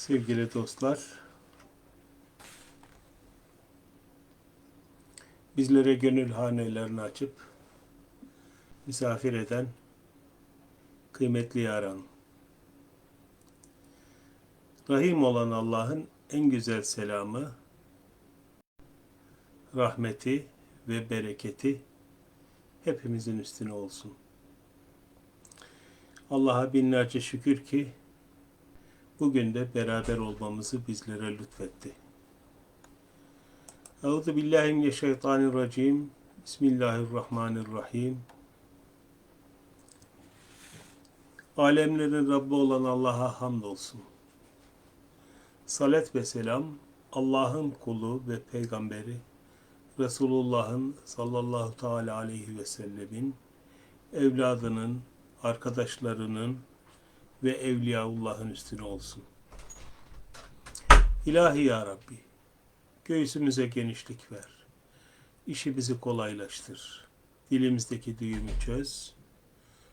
Sevgili dostlar, bizlere gönül hanelerini açıp misafir eden kıymetli yaran, Rahim olan Allah'ın en güzel selamı, rahmeti ve bereketi hepimizin üstüne olsun. Allah'a binlerce şükür ki bugün de beraber olmamızı bizlere lütfetti. Euzu billahi mineşşeytanirracim. Bismillahirrahmanirrahim. Alemlerin Rabbi olan Allah'a hamdolsun. Salat ve selam Allah'ın kulu ve peygamberi Resulullah'ın sallallahu teala aleyhi ve sellemin evladının, arkadaşlarının ve Evliyaullah'ın üstüne olsun. İlahi Ya Rabbi, göğsümüze genişlik ver. İşimizi kolaylaştır. Dilimizdeki düğümü çöz.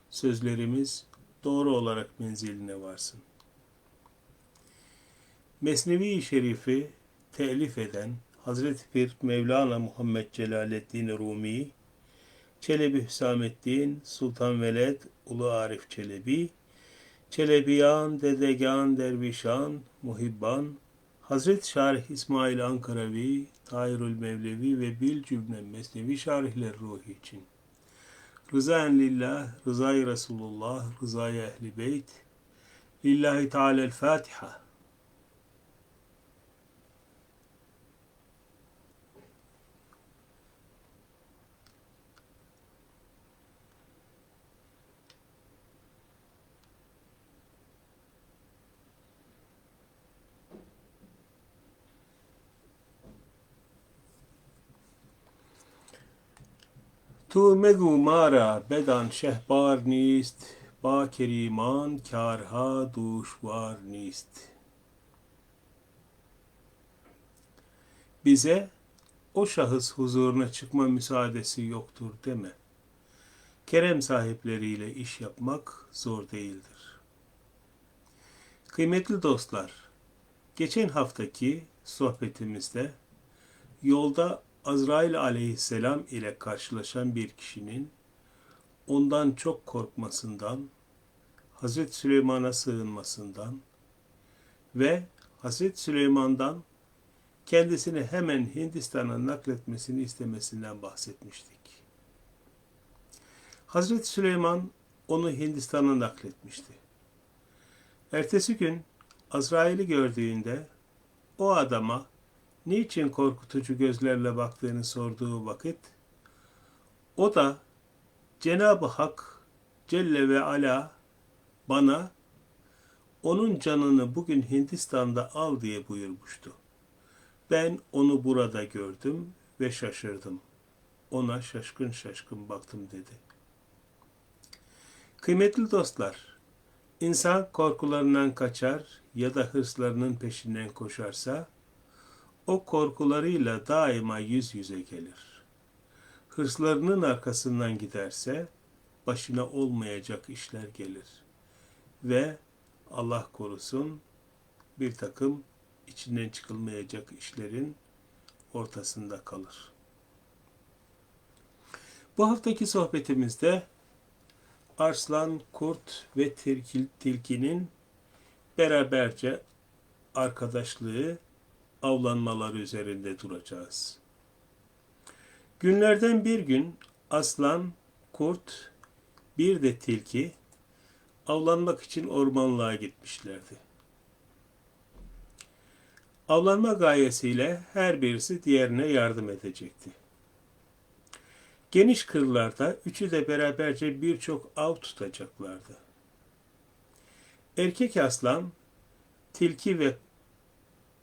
Sözlerimiz doğru olarak menziline varsın. Mesnevi-i Şerif'i telif eden Hazreti Pir Mevlana Muhammed Celaleddin Rumi, Çelebi Hüsamettin, Sultan Veled, Ulu Arif Çelebi, Çelebiyan, Dedegan, Dervişan, Muhibban, Hazreti Şarih İsmail Ankaravi, Tahirül Mevlevi ve bil cümle Mesnevi şarihler ruhi için. Rızaen lillah, rızayı Resulullah, rızayı Ehli Beyt, Lillahi Teala'l Tu megu mara bedan şehbar nist, ba keriman karha duşvar nist. Bize o şahıs huzuruna çıkma müsaadesi yoktur deme. Kerem sahipleriyle iş yapmak zor değildir. Kıymetli dostlar, geçen haftaki sohbetimizde yolda Azrail aleyhisselam ile karşılaşan bir kişinin ondan çok korkmasından, Hazreti Süleyman'a sığınmasından ve Hazreti Süleyman'dan kendisini hemen Hindistan'a nakletmesini istemesinden bahsetmiştik. Hazreti Süleyman onu Hindistan'a nakletmişti. Ertesi gün Azrail'i gördüğünde o adama niçin korkutucu gözlerle baktığını sorduğu vakit o da Cenab-ı Hak Celle ve Ala bana onun canını bugün Hindistan'da al diye buyurmuştu. Ben onu burada gördüm ve şaşırdım. Ona şaşkın şaşkın baktım dedi. Kıymetli dostlar, insan korkularından kaçar ya da hırslarının peşinden koşarsa, o korkularıyla daima yüz yüze gelir. Hırslarının arkasından giderse başına olmayacak işler gelir. Ve Allah korusun bir takım içinden çıkılmayacak işlerin ortasında kalır. Bu haftaki sohbetimizde Arslan, Kurt ve Tilki, Tilki'nin beraberce arkadaşlığı avlanmaları üzerinde duracağız. Günlerden bir gün aslan, kurt, bir de tilki avlanmak için ormanlığa gitmişlerdi. Avlanma gayesiyle her birisi diğerine yardım edecekti. Geniş kırlarda üçü de beraberce birçok av tutacaklardı. Erkek aslan, tilki ve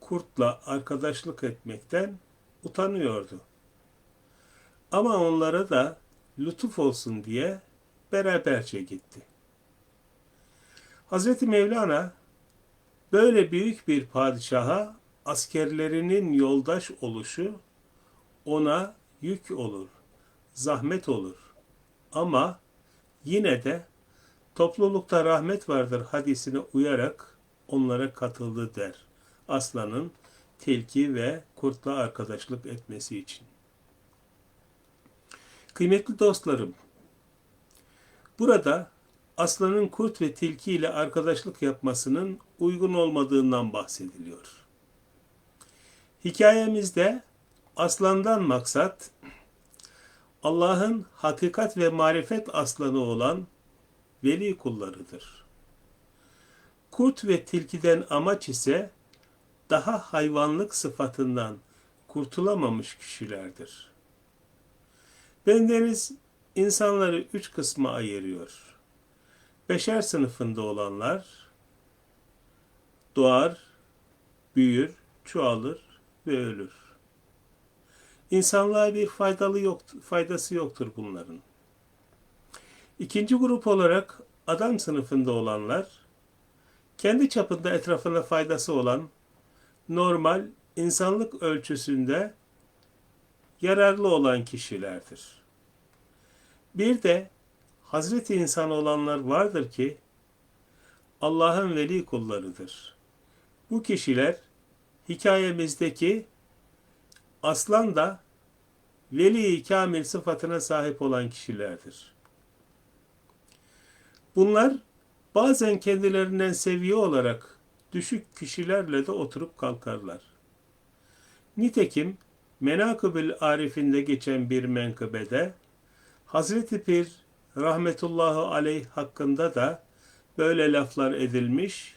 kurtla arkadaşlık etmekten utanıyordu. Ama onlara da lütuf olsun diye beraberce gitti. Hazreti Mevlana böyle büyük bir padişaha askerlerinin yoldaş oluşu ona yük olur, zahmet olur. Ama yine de toplulukta rahmet vardır hadisine uyarak onlara katıldı der. Aslanın tilki ve kurtla arkadaşlık etmesi için. Kıymetli dostlarım, burada aslanın kurt ve tilki ile arkadaşlık yapmasının uygun olmadığından bahsediliyor. Hikayemizde aslandan maksat Allah'ın hakikat ve marifet aslanı olan veli kullarıdır. Kurt ve tilkiden amaç ise daha hayvanlık sıfatından kurtulamamış kişilerdir. Bendeniz insanları üç kısma ayırıyor. Beşer sınıfında olanlar doğar, büyür, çoğalır ve ölür. İnsanlığa bir faydalı yok, faydası yoktur bunların. İkinci grup olarak adam sınıfında olanlar, kendi çapında etrafına faydası olan normal insanlık ölçüsünde yararlı olan kişilerdir. Bir de Hazreti insan olanlar vardır ki Allah'ın veli kullarıdır. Bu kişiler hikayemizdeki aslan da veli kamil sıfatına sahip olan kişilerdir. Bunlar bazen kendilerinden seviye olarak düşük kişilerle de oturup kalkarlar. Nitekim Menakıbül Arif'inde geçen bir menkıbede Hazreti Pir rahmetullahi aleyh hakkında da böyle laflar edilmiş.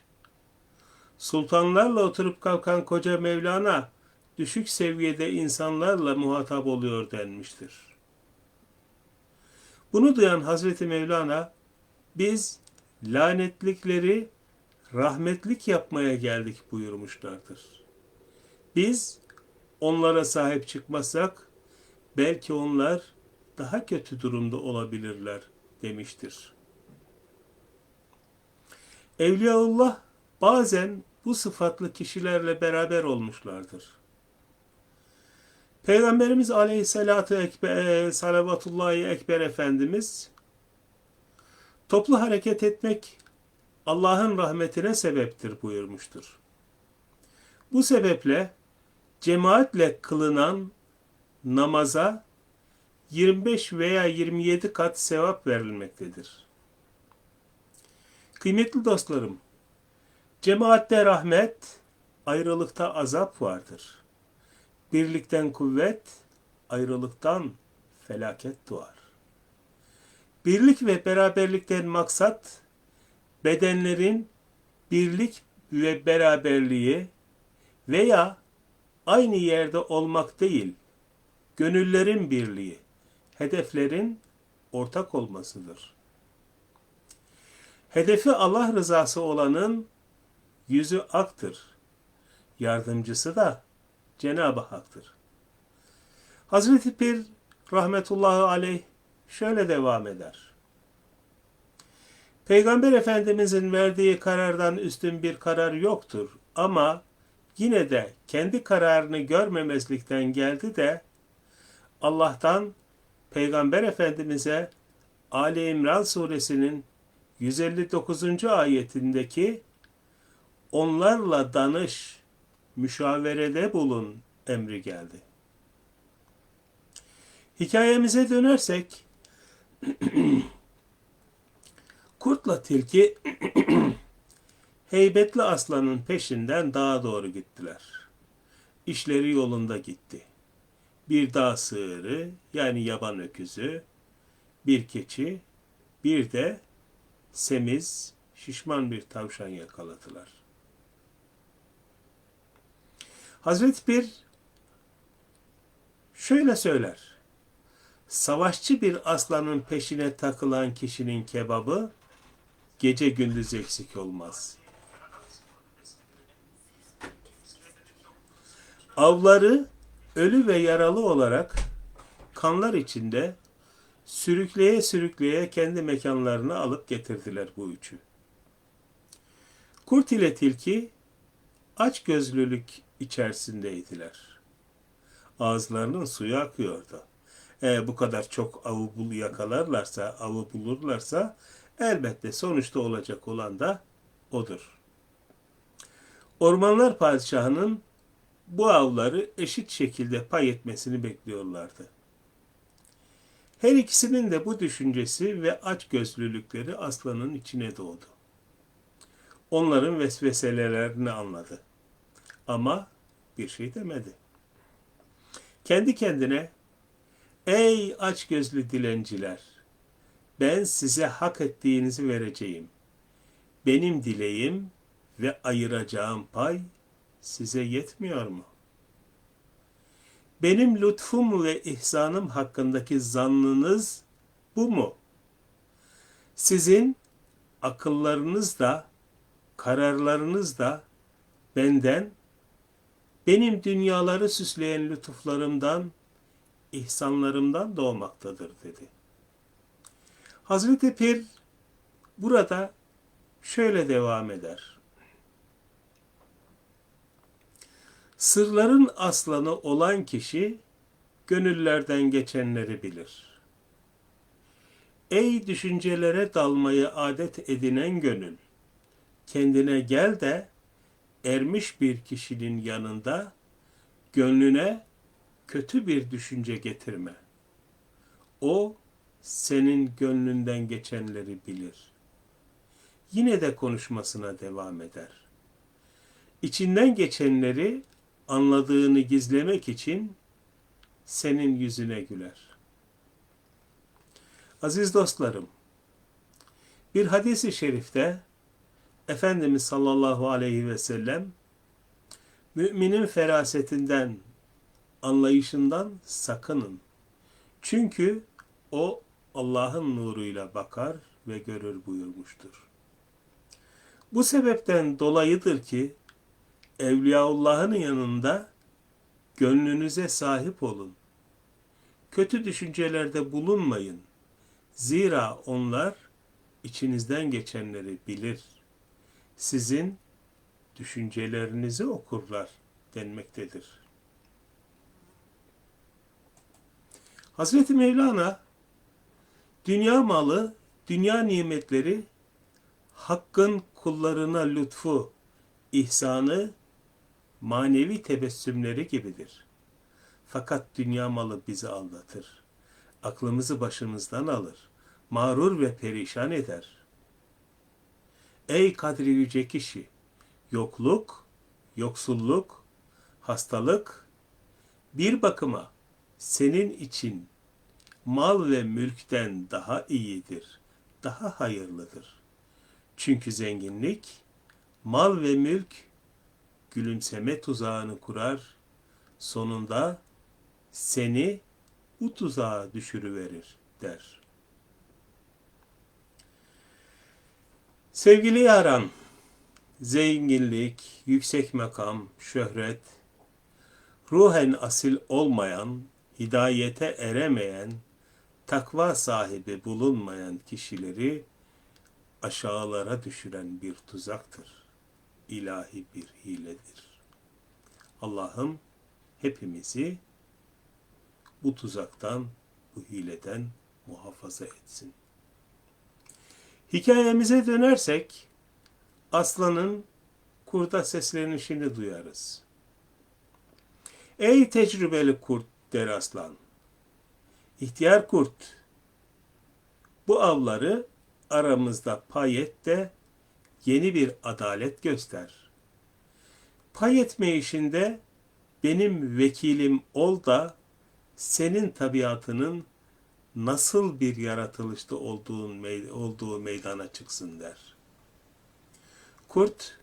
Sultanlarla oturup kalkan koca Mevlana düşük seviyede insanlarla muhatap oluyor denmiştir. Bunu duyan Hazreti Mevlana biz lanetlikleri rahmetlik yapmaya geldik buyurmuşlardır. Biz onlara sahip çıkmazsak belki onlar daha kötü durumda olabilirler demiştir. Evliyaullah bazen bu sıfatlı kişilerle beraber olmuşlardır. Peygamberimiz Aleyhisselatü Ekber, Salavatullahi Ekber Efendimiz toplu hareket etmek Allah'ın rahmetine sebeptir buyurmuştur. Bu sebeple cemaatle kılınan namaza 25 veya 27 kat sevap verilmektedir. Kıymetli dostlarım, cemaatte rahmet, ayrılıkta azap vardır. Birlikten kuvvet, ayrılıktan felaket doğar. Birlik ve beraberlikten maksat, bedenlerin birlik ve beraberliği veya aynı yerde olmak değil, gönüllerin birliği, hedeflerin ortak olmasıdır. Hedefi Allah rızası olanın yüzü aktır. Yardımcısı da Cenab-ı Hak'tır. Hazreti Pir rahmetullahi aleyh şöyle devam eder. Peygamber Efendimizin verdiği karardan üstün bir karar yoktur ama yine de kendi kararını görmemezlikten geldi de Allah'tan Peygamber Efendimiz'e Ali İmran suresinin 159. ayetindeki onlarla danış, müşaverede bulun emri geldi. Hikayemize dönersek Kurtla tilki heybetli aslanın peşinden dağa doğru gittiler. İşleri yolunda gitti. Bir dağ sığırı yani yaban öküzü, bir keçi, bir de semiz, şişman bir tavşan yakaladılar. Hazreti Bir şöyle söyler. Savaşçı bir aslanın peşine takılan kişinin kebabı gece gündüz eksik olmaz. Avları ölü ve yaralı olarak kanlar içinde sürükleye sürükleye kendi mekanlarına alıp getirdiler bu üçü. Kurt ile tilki aç gözlülük içerisindeydiler. Ağızlarının suyu akıyordu. E, bu kadar çok avı bul yakalarlarsa, avı bulurlarsa elbette sonuçta olacak olan da odur. Ormanlar padişahının bu avları eşit şekilde pay etmesini bekliyorlardı. Her ikisinin de bu düşüncesi ve açgözlülükleri aslanın içine doğdu. Onların vesveselerini anladı. Ama bir şey demedi. Kendi kendine Ey açgözlü dilenciler! Ben size hak ettiğinizi vereceğim. Benim dileğim ve ayıracağım pay size yetmiyor mu? Benim lütfum ve ihsanım hakkındaki zannınız bu mu? Sizin akıllarınız da, kararlarınız da benden, benim dünyaları süsleyen lütuflarımdan, ihsanlarımdan doğmaktadır dedi. Hazreti Pir burada şöyle devam eder. Sırların aslanı olan kişi gönüllerden geçenleri bilir. Ey düşüncelere dalmayı adet edinen gönül, kendine gel de ermiş bir kişinin yanında gönlüne kötü bir düşünce getirme. O senin gönlünden geçenleri bilir. Yine de konuşmasına devam eder. İçinden geçenleri anladığını gizlemek için senin yüzüne güler. Aziz dostlarım, bir hadisi şerifte Efendimiz sallallahu aleyhi ve sellem müminin ferasetinden, anlayışından sakının. Çünkü o Allah'ın nuruyla bakar ve görür buyurmuştur. Bu sebepten dolayıdır ki Evliyaullah'ın yanında gönlünüze sahip olun. Kötü düşüncelerde bulunmayın. Zira onlar içinizden geçenleri bilir. Sizin düşüncelerinizi okurlar denmektedir. Hazreti Mevlana dünya malı, dünya nimetleri hakkın kullarına lütfu, ihsanı manevi tebessümleri gibidir. Fakat dünya malı bizi aldatır. Aklımızı başımızdan alır. Mağrur ve perişan eder. Ey kadri yüce kişi! Yokluk, yoksulluk, hastalık bir bakıma senin için mal ve mülkten daha iyidir, daha hayırlıdır. Çünkü zenginlik, mal ve mülk gülümseme tuzağını kurar, sonunda seni bu tuzağa düşürüverir der. Sevgili yaran, zenginlik, yüksek makam, şöhret, ruhen asil olmayan, hidayete eremeyen, takva sahibi bulunmayan kişileri aşağılara düşüren bir tuzaktır ilahi bir hiledir. Allah'ım hepimizi bu tuzaktan, bu hileden muhafaza etsin. Hikayemize dönersek, aslanın kurda seslenişini duyarız. Ey tecrübeli kurt der aslan. İhtiyar kurt, bu avları aramızda pay et de yeni bir adalet göster. Pay etme benim vekilim ol da senin tabiatının nasıl bir yaratılışta olduğun, olduğu meydana çıksın der. Kurt,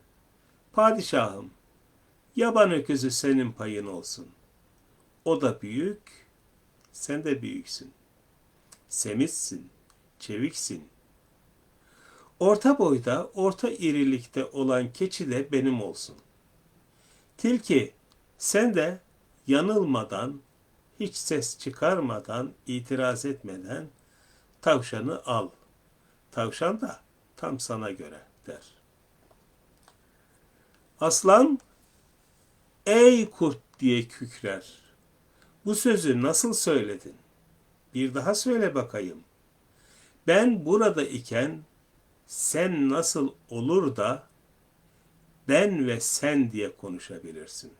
padişahım, yaban öküzü senin payın olsun. O da büyük, sen de büyüksün. Semizsin, çeviksin, Orta boyda, orta irilikte olan keçi de benim olsun. Tilki, sen de yanılmadan, hiç ses çıkarmadan, itiraz etmeden tavşanı al. Tavşan da tam sana göre der. Aslan, ey kurt diye kükrer. Bu sözü nasıl söyledin? Bir daha söyle bakayım. Ben burada iken sen nasıl olur da ben ve sen diye konuşabilirsin.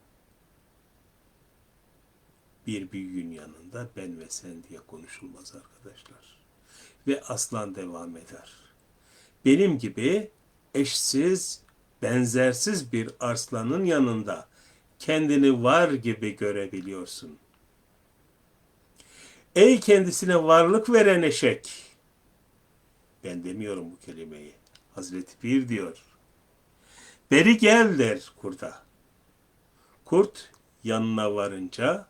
Bir büyüğün yanında ben ve sen diye konuşulmaz arkadaşlar. Ve aslan devam eder. Benim gibi eşsiz, benzersiz bir arslanın yanında kendini var gibi görebiliyorsun. Ey kendisine varlık veren eşek! Ben demiyorum bu kelimeyi. Hazreti Pir diyor. Beri gel der kurda. Kurt yanına varınca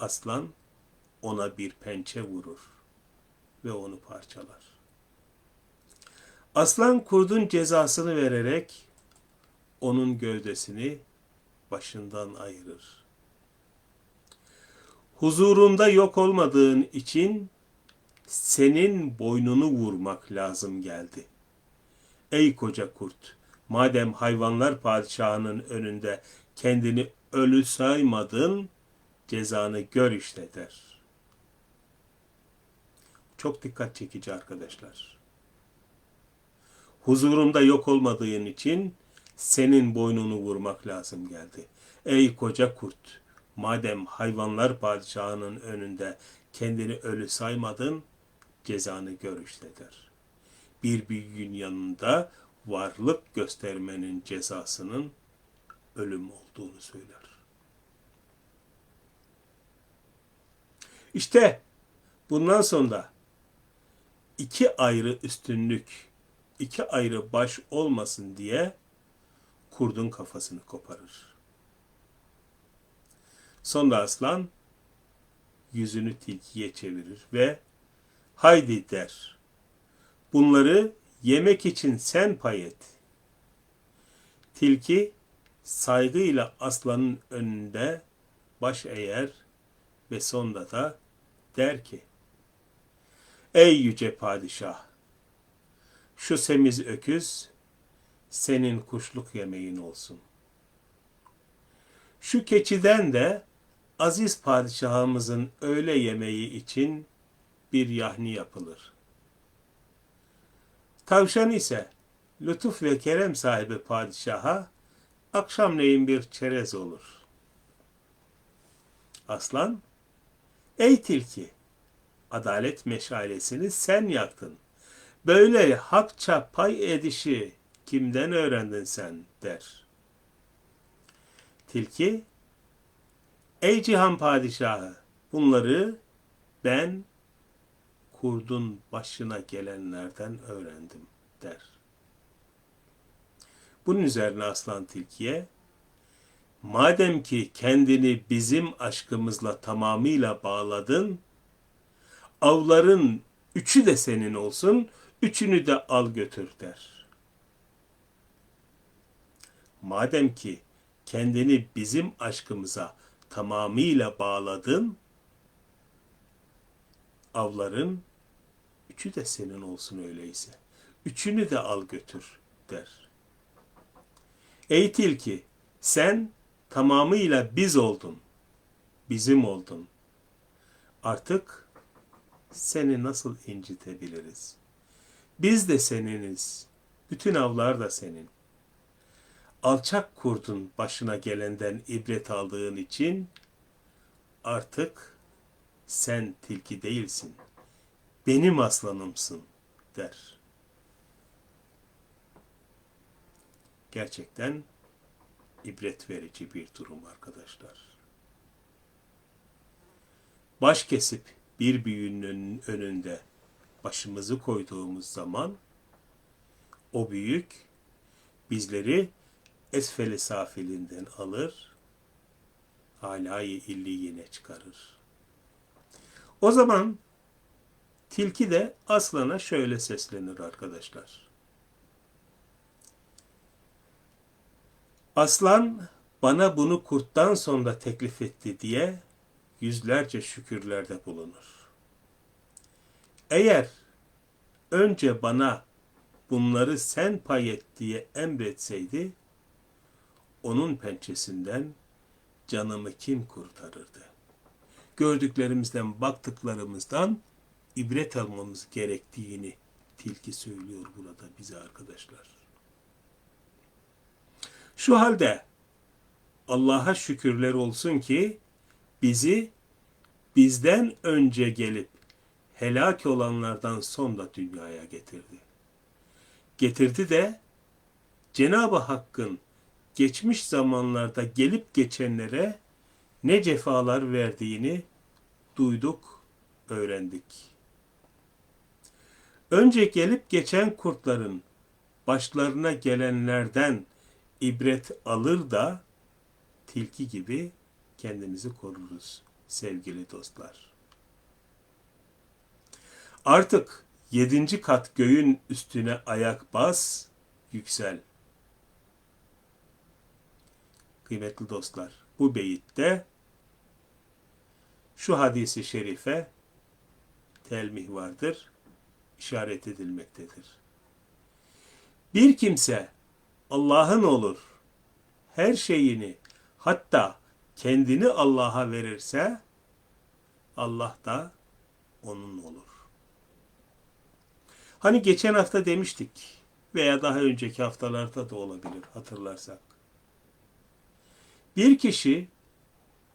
aslan ona bir pençe vurur ve onu parçalar. Aslan kurdun cezasını vererek onun gövdesini başından ayırır. Huzurunda yok olmadığın için senin boynunu vurmak lazım geldi. Ey koca kurt, madem hayvanlar padişahının önünde kendini ölü saymadın, cezanı gör işte der. Çok dikkat çekici arkadaşlar. Huzurumda yok olmadığın için senin boynunu vurmak lazım geldi. Ey koca kurt, madem hayvanlar padişahının önünde kendini ölü saymadın, cezanı gör işte der. Bir büyüğün yanında varlık göstermenin cezasının ölüm olduğunu söyler. İşte bundan sonra iki ayrı üstünlük, iki ayrı baş olmasın diye kurdun kafasını koparır. Sonra aslan yüzünü tilkiye çevirir ve haydi der. Bunları yemek için sen pay et. Tilki saygıyla aslanın önünde baş eğer ve sonda da der ki Ey yüce padişah! Şu semiz öküz senin kuşluk yemeğin olsun. Şu keçiden de aziz padişahımızın öğle yemeği için bir yahni yapılır. Tavşan ise lütuf ve kerem sahibi padişaha akşamleyin bir çerez olur. Aslan, ey tilki, adalet meşalesini sen yaktın. Böyle hakça pay edişi kimden öğrendin sen der. Tilki, ey cihan padişahı, bunları ben kurdun başına gelenlerden öğrendim der. Bunun üzerine aslan tilkiye, madem ki kendini bizim aşkımızla tamamıyla bağladın, avların üçü de senin olsun, üçünü de al götür der. Madem ki kendini bizim aşkımıza tamamıyla bağladın, avların üçü de senin olsun öyleyse. Üçünü de al götür der. Ey tilki sen tamamıyla biz oldun. Bizim oldun. Artık seni nasıl incitebiliriz? Biz de seniniz. Bütün avlar da senin. Alçak kurdun başına gelenden ibret aldığın için artık sen tilki değilsin. Benim aslanımsın der. Gerçekten ibret verici bir durum arkadaşlar. Baş kesip bir büyüğünün önünde başımızı koyduğumuz zaman o büyük bizleri esfeli safilinden alır, alayı illiyine çıkarır. O zaman tilki de aslana şöyle seslenir arkadaşlar. Aslan bana bunu kurttan sonra teklif etti diye yüzlerce şükürlerde bulunur. Eğer önce bana bunları sen pay et diye emretseydi, onun pençesinden canımı kim kurtarırdı? Gördüklerimizden, baktıklarımızdan ibret almamız gerektiğini tilki söylüyor burada bize arkadaşlar. Şu halde Allah'a şükürler olsun ki bizi bizden önce gelip helak olanlardan sonra dünyaya getirdi. Getirdi de Cenab-ı Hakk'ın geçmiş zamanlarda gelip geçenlere ne cefalar verdiğini duyduk, öğrendik. Önce gelip geçen kurtların başlarına gelenlerden ibret alır da tilki gibi kendimizi koruruz sevgili dostlar. Artık yedinci kat göğün üstüne ayak bas, yüksel. Kıymetli dostlar, bu beyitte şu hadisi şerife telmih vardır, işaret edilmektedir. Bir kimse Allah'ın olur, her şeyini hatta kendini Allah'a verirse Allah da onun olur. Hani geçen hafta demiştik veya daha önceki haftalarda da olabilir hatırlarsak. Bir kişi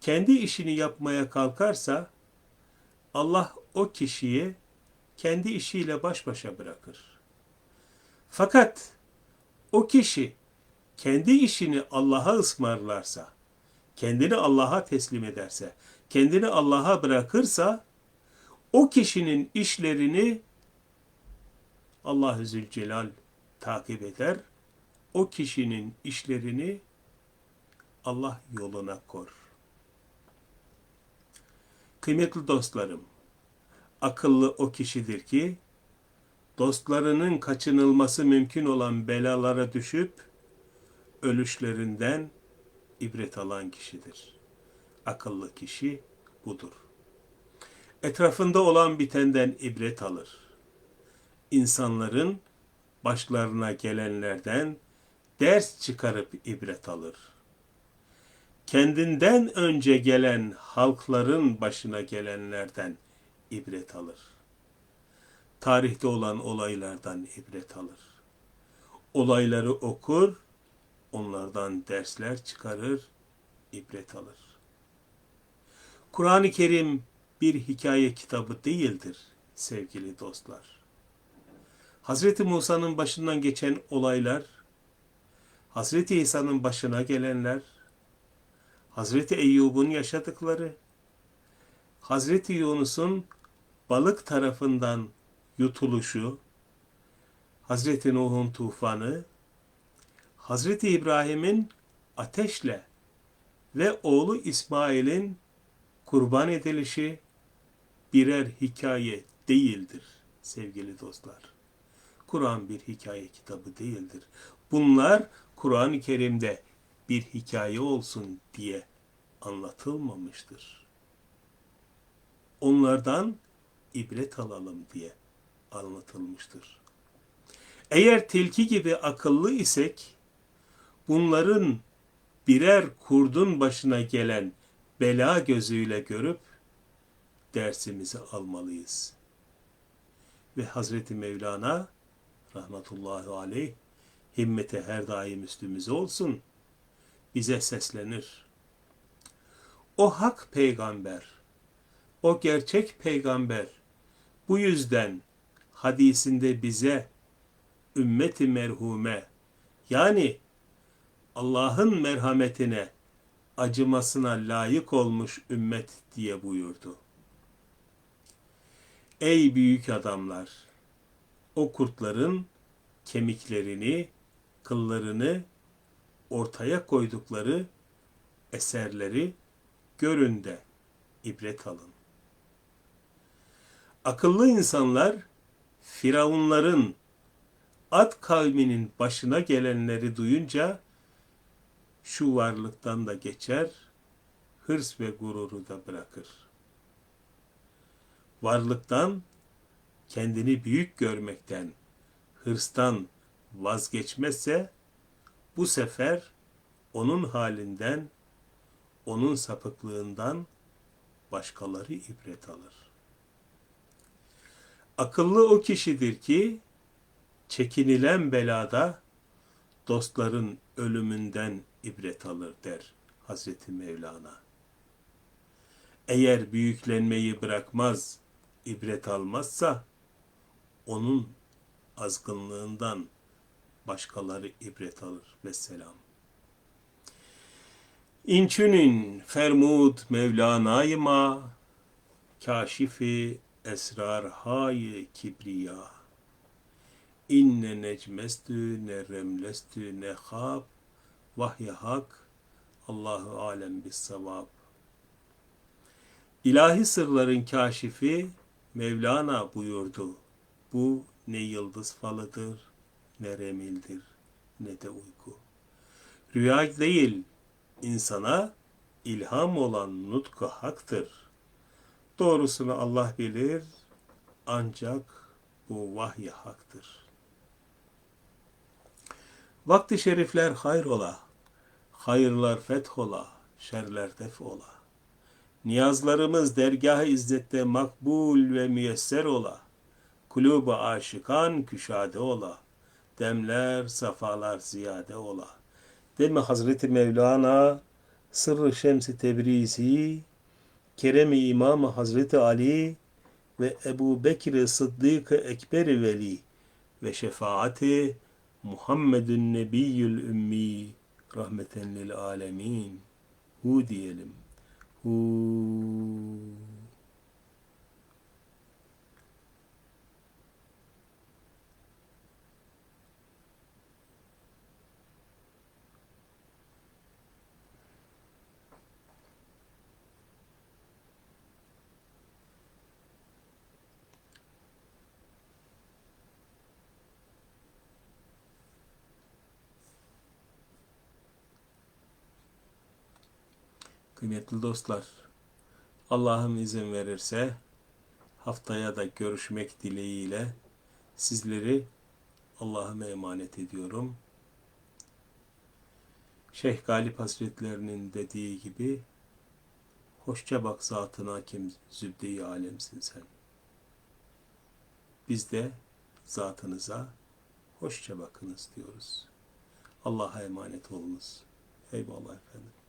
kendi işini yapmaya kalkarsa Allah o kişiyi kendi işiyle baş başa bırakır. Fakat o kişi kendi işini Allah'a ısmarlarsa, kendini Allah'a teslim ederse, kendini Allah'a bırakırsa o kişinin işlerini Allah-u Zülcelal takip eder. O kişinin işlerini Allah yoluna kor. Kıymetli dostlarım, akıllı o kişidir ki dostlarının kaçınılması mümkün olan belalara düşüp ölüşlerinden ibret alan kişidir. Akıllı kişi budur. Etrafında olan bitenden ibret alır. İnsanların başlarına gelenlerden ders çıkarıp ibret alır. Kendinden önce gelen halkların başına gelenlerden ibret alır. Tarihte olan olaylardan ibret alır. Olayları okur, onlardan dersler çıkarır, ibret alır. Kur'an-ı Kerim bir hikaye kitabı değildir sevgili dostlar. Hazreti Musa'nın başından geçen olaylar, Hazreti İsa'nın başına gelenler, Hazreti Eyyub'un yaşadıkları, Hazreti Yunus'un balık tarafından yutuluşu, Hazreti Nuh'un tufanı, Hazreti İbrahim'in ateşle ve oğlu İsmail'in kurban edilişi birer hikaye değildir sevgili dostlar. Kur'an bir hikaye kitabı değildir. Bunlar Kur'an-ı Kerim'de bir hikaye olsun diye anlatılmamıştır. Onlardan ibret alalım diye anlatılmıştır. Eğer tilki gibi akıllı isek, bunların birer kurdun başına gelen bela gözüyle görüp dersimizi almalıyız. Ve Hazreti Mevlana rahmetullahi aleyh himmete her daim üstümüze olsun bize seslenir. O hak peygamber, o gerçek peygamber bu yüzden hadisinde bize ümmeti merhume yani Allah'ın merhametine, acımasına layık olmuş ümmet diye buyurdu. Ey büyük adamlar! O kurtların kemiklerini, kıllarını ortaya koydukları eserleri görün de ibret alın. Akıllı insanlar Firavunların Ad kavminin başına gelenleri duyunca şu varlıktan da geçer, hırs ve gururu da bırakır. Varlıktan, kendini büyük görmekten, hırstan vazgeçmezse bu sefer onun halinden, onun sapıklığından başkaları ibret alır. Akıllı o kişidir ki çekinilen belada dostların ölümünden ibret alır der Hazreti Mevlana. Eğer büyüklenmeyi bırakmaz, ibret almazsa onun azgınlığından başkaları ibret alır. Vesselam. İnçünün fermud Mevlana'yı ma, kaşifi esrar hay kibriya. İnne necmestü ne remlestü ne hab, vahyi hak, Allahu alem bis sevab. İlahi sırların kaşifi Mevlana buyurdu. Bu ne yıldız falıdır, ne remildir, ne de uyku. Rüya değil, insana ilham olan nutku haktır. Doğrusunu Allah bilir, ancak bu vahiy haktır. Vakti şerifler hayrola, hayırlar fethola, şerler def ola. Niyazlarımız dergah-ı izzette makbul ve müyesser ola. Kulubu aşıkan küşade ola. Demler, safalar ziyade ola. Değil mi Hazreti Mevlana Sırrı Şems-i Tebrizi Kerem-i İmam Hazreti Ali ve Ebu Bekir Sıddık-ı Ekber Veli ve şefaati Muhammedun Nebiyyül Ümmi rahmeten lil alemin. Hu diyelim. Hu. Kıymetli dostlar, Allah'ım izin verirse haftaya da görüşmek dileğiyle sizleri Allah'ıma emanet ediyorum. Şeyh Galip Hazretlerinin dediği gibi hoşça bak zatına kim zübde-i alemsin sen. Biz de zatınıza hoşça bakınız diyoruz. Allah'a emanet olunuz. Eyvallah efendim.